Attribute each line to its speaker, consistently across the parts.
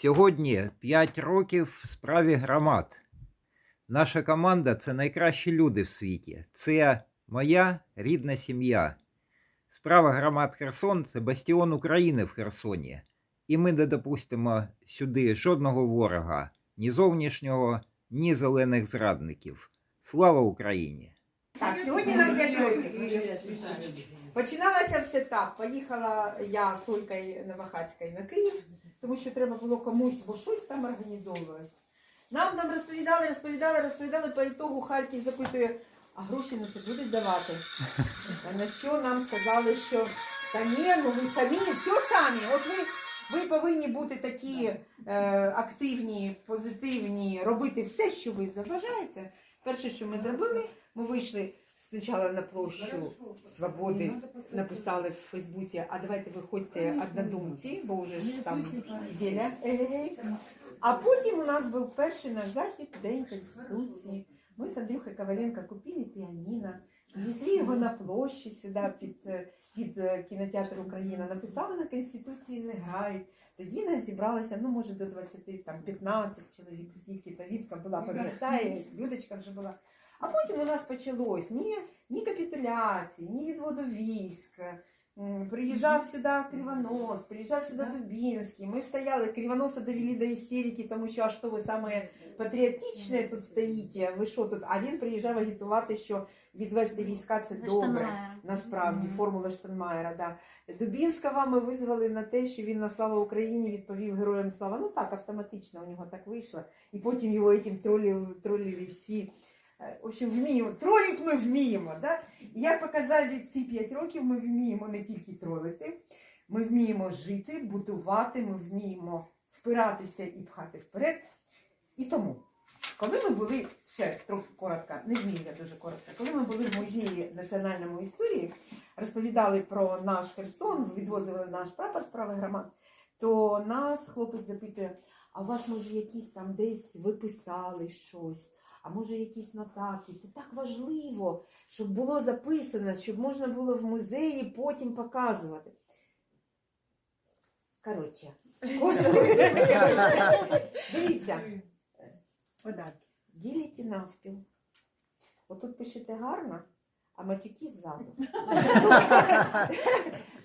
Speaker 1: Сьогодні 5 років в справі громад. Наша команда це найкращі люди в світі. Це моя рідна сім'я. Справа громад Херсон це бастіон України в Херсоні. І ми не допустимо сюди жодного ворога, ні зовнішнього, ні зелених зрадників. Слава Україні!
Speaker 2: Так, сьогодні нам 5 років. Починалося все так. Поїхала я з Олькою Новохацькою на Київ, тому що треба було комусь, бо щось там організовувалось. Нам нам розповідали, розповідали, розповідали, по ітогу Харків запитує, а гроші на це будуть давати. А на що нам сказали, що та ні, ну ви самі, все самі. От ви, ви повинні бути такі е, активні, позитивні, робити все, що ви заважаєте. Перше, що ми зробили, ми вийшли спочатку на площу Свободи, написали в Фейсбуці, а давайте виходьте однодумці, бо вже ж там зеля. А потім у нас був перший наш захід День Конституції. Ми з Андрюхою Коваленко купили піаніно, везли його на площу сюди під, е, під е, кінотеатр Україна, написали на Конституції не грають. Тоді нас зібралося, ну може до 20, там 15 чоловік, скільки та Вітка була, пам'ятає, Людочка вже була. А потім у нас почалось ні, ні капітуляції, ні відводу військ. Приїжджав сюди Кривонос, приїжджав сюди Дубінський. Ми стояли, Кривоноса довели до істерики, тому що а що ви саме патріотичне тут стоїте? Ви що тут? А він приїжджав агітувати, що відвести війська це добре. Насправді, формула Штенмаєра, да. Дубінського ми визвали на те, що він на слава Україні відповів героям слава. Ну так, автоматично у нього так вийшло. І потім його тролили, тролили всі. Е, общем, вміємо. Тролить ми вміємо. Да? Як показали ці 5 років, ми вміємо не тільки тролити, ми вміємо жити, будувати, ми вміємо впиратися і пхати вперед. І тому, коли ми були ще трохи коротко, не вмію я дуже коротко, коли ми були в музеї національної історії, розповідали про наш Херсон, відвозили наш прапор справи громад, то нас хлопець запитує: а у вас може якісь там десь ви писали щось? А може якісь нотатки? Це так важливо, щоб було записано, щоб можна було в музеї потім показувати. Коротше, кожного дивіться,
Speaker 3: Податки.
Speaker 2: діліть навпіл. Отут пишете гарно, а матюки ззаду.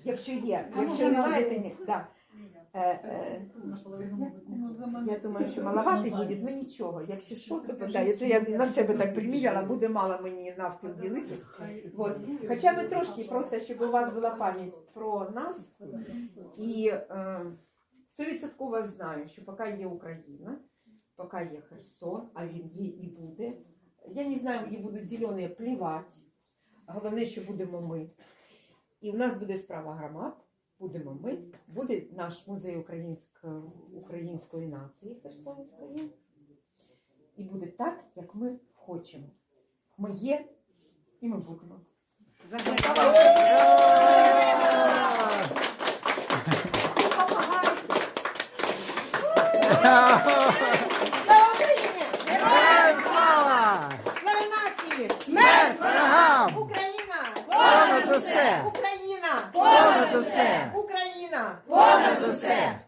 Speaker 2: Якщо є, якщо немає, то ні. Да. Е, е, Я думаю, що маловатий буде, ну нічого. Якщо що, то питає. Це я на себе так приміряла, буде мало мені навпіл ділити. От. Хоча б трошки, просто щоб у вас була пам'ять про нас. І е, стовідсотково знаю, що поки є Україна, поки є Херсон, а він є і буде. Я не знаю, і будуть зелені плівати. Головне, що будемо ми. І в нас буде справа громад, будемо ми, буде наш музей української, української нації Херсонської. І буде так, як ми хочемо. Ми є і ми будемо. Слава Україні!
Speaker 1: Героям слава!
Speaker 2: Слава нації!
Speaker 1: Смерть ворогам!
Speaker 2: Україна!
Speaker 1: Понад усе!
Speaker 2: Україна!
Speaker 1: Усе!
Speaker 2: Україна!
Speaker 1: Понад усе!